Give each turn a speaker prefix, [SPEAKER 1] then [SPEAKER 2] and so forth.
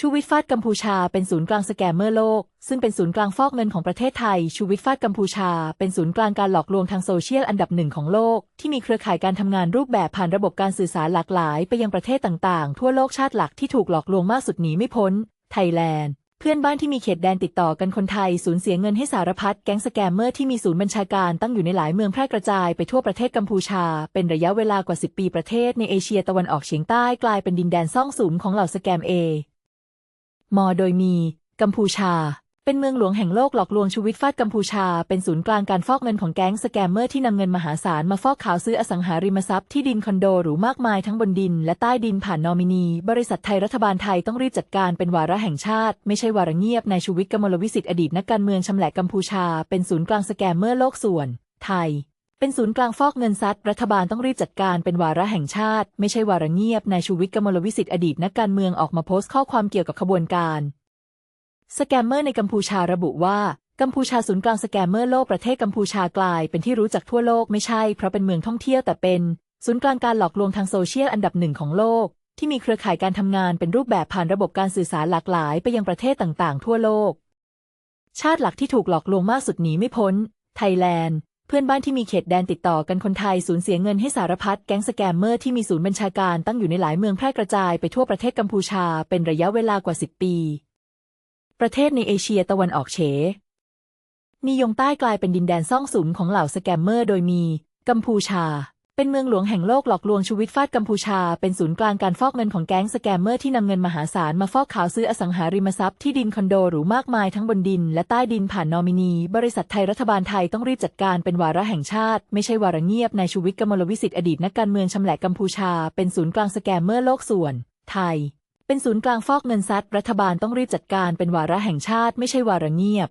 [SPEAKER 1] ชูวิทย์ฟาดกัมพูชาเป็นศูนย์กลางสแกมเมอร์โลก ซึ่งเป็นศูนย์กลางฟอกเงินของประเทศไทย ชูวิทย์ฟาดกัมพูชา เป็นศูนย์กลางการหลอกลวงทางโซเชียลอันดับหนึ่งของโลก ที่มีเครือข่ายการทำงานรูปแบบผ่านระบบการสื่อสารหลากหลาย ไปยังประเทศต่างๆ ทั่วโลกชาติหลักที่ถูกหลอกลวงมากสุดหนีไม่พ้น ไทยแลนด์เพื่อนบ้านที่มีเขตแดนติดต่อกันคนไทยสูญเสียเงินให้สารพัดแก๊งสแกมเมอร์ที่มีศูนย์บัญชาการตั้งอยู่ในหลายเมืองแพร่กระจายไปทั่วประเทศกัมพูชา เป็นระยะเวลากว่า 10 ปีประเทศในเอเชียตะวันออกเฉียงใต้กลายเป็นดินแดนซ่องสุมของเหล่าสแกมเอ มอโดยมีกัมพูชา เป็นเมืองหลวงแห่งโลกหลอกลวงชีวิตฟาดกัมพูชา เป็นศูนย์กลางการฟอกเงินของแก๊งสแกมเมอร์ที่นำเงินมหาศาลมาฟอกขาวซื้ออสังหาริมทรัพย์ที่ดินคอนโดหรูมากมายทั้งบนดิน และใต้ดินผ่านนอมินี บริษัทไทยรัฐบาลไทยต้องรีบจัดการเป็นวาระแห่งชาติ ไม่ใช่วาระเงียบในายชูวิทย์กมลวิสิทธิ์อดีตนักการเมืองชำแหละกัมพูชา เป็นศูนย์กลางสแกมเมอร์โลกส่วน ไทย เป็นศูนย์กลางฟอกเงินซัดรัฐบาลต้องรีบจัดการเป็นวาระแห่งชาติ ไม่ใช่วาระเงียบนายชูวิทย์กมลวิสิทธิ์อดีตนักการเมืองออกมาโพสต์ข้อความเกี่ยวกับขบวนการสแกมเมอร์ในกัมพูชาระบุว่ากัมพูชาศูนย์กลางสแกมเมอร์โลกประเทศกัมพูชากลายเป็นที่รู้จักทั่วโลกไม่ใช่เพราะเป็นเมืองท่องเที่ยวแต่เป็น ศูนย์กลางการหลอกลวงทางโซเชียลอันดับหนึ่งของโลก ที่มีเครือข่ายการทำงานเป็นรูปแบบผ่านระบบการสื่อสารหลากหลายไปยังประเทศต่างๆ ทั่วโลก ชาติหลักที่ถูกหลอกลวงมากสุดหนีไม่พ้น ไทยแลนด์ เพื่อนบ้านที่มีเขตแดนติดต่อกันคนไทยสูญเสียเงินให้สารพัดแก๊งสแกมเมอร์ที่มีศูนย์บัญชาการตั้งอยู่ในหลายเมืองแพร่กระจายไปทั่วประเทศกัมพูชาเป็นระยะเวลากว่า 10 ปี ประเทศในเอเชียตะวันออกเฉนิยงใต้กลายเป็นดินแดนซ่องสุมของเหล่าสแกมเมอร์โดยมี กัมพูชา เป็นเมืองหลวงแห่งโลกหลอกลวงชีวิตฟาดกัมพูชา เป็นศูนย์กลางการฟอกเงินของแก๊งสแกมเมอร์ที่นำเงินมหาศาลมาฟอกขาวซื้ออสังหาริมทรัพย์ที่ดินคอนโดหรูมากมายทั้งบนดิน และใต้ดินผ่านนอมินี บริษัทไทยรัฐบาลไทยต้องรีบจัดการเป็นวาระแห่งชาติ ไม่ใช่วาระเงียบนายชูวิทย์กมลวิสิทธิ์อดีตนักการเมืองชำแหละกัมพูชา เป็นศูนย์กลางสแกมเมอร์โลกส่วน ไทย เป็นศูนย์กลางฟอกเงินซัดรัฐบาลต้องรีบจัดการเป็นวาระแห่งชาติ ไม่ใช่วาระเงียบ